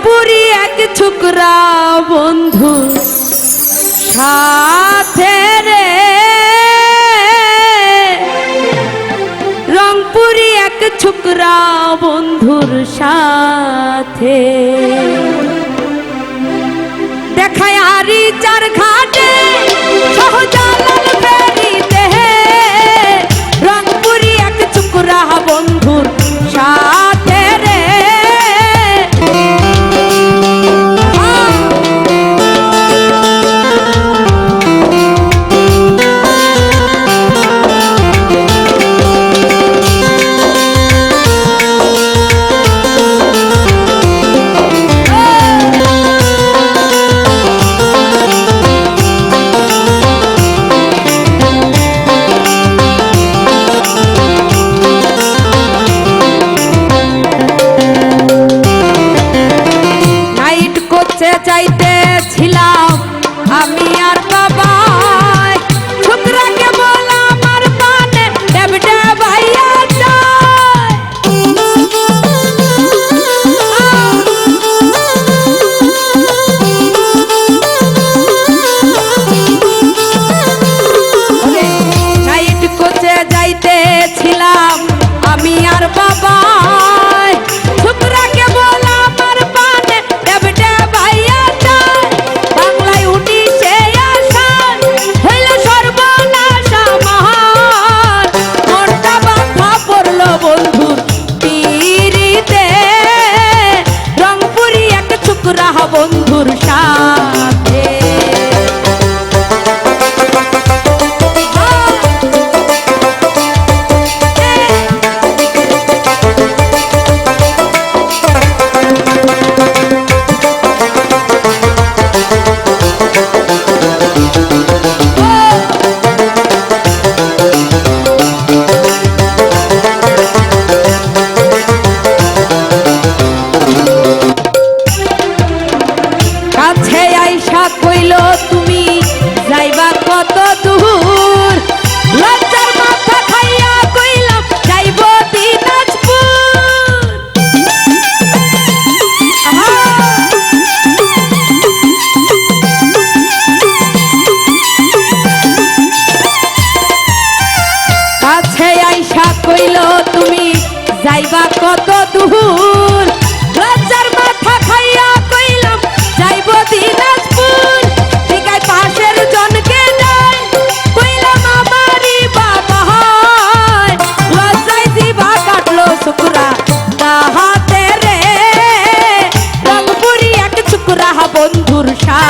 রংপুরি এক ছোকরা বন্ধু। সাথে রে। রংপুরি এক ছোকরা বন্ধুর সাথে। দেখায় আরি চার ঘাটে সহজালাল ফেরিতে রংপুরি এক চুকরা বন্ধুর সাথে। বাবা যাইবা কত দূর। লজ্জার মাথা খাইয়া কইলাম, যাইব দিনাজপুর। ঠিকায় পাশের জনকে যাই কইলাম আমারই বাবা হয়। লজ্জায় দিবা কাটলো শুকুরা দাহাতে রে। বন্ধুর সা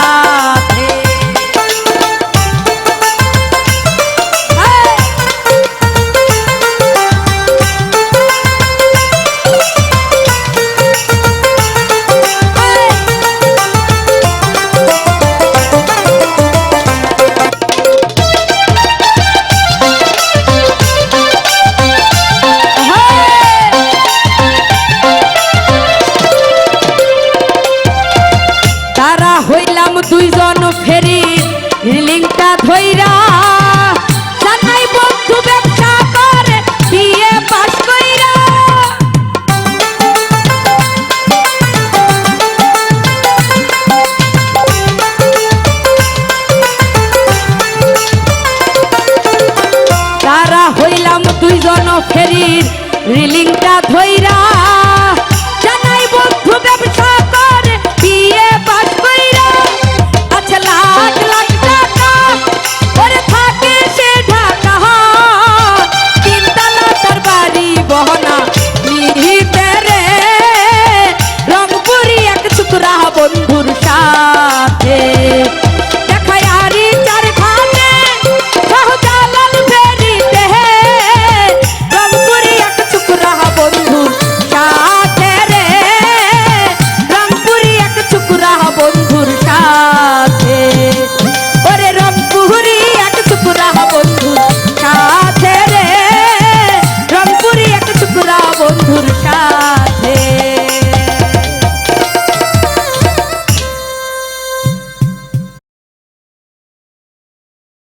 ধৈরা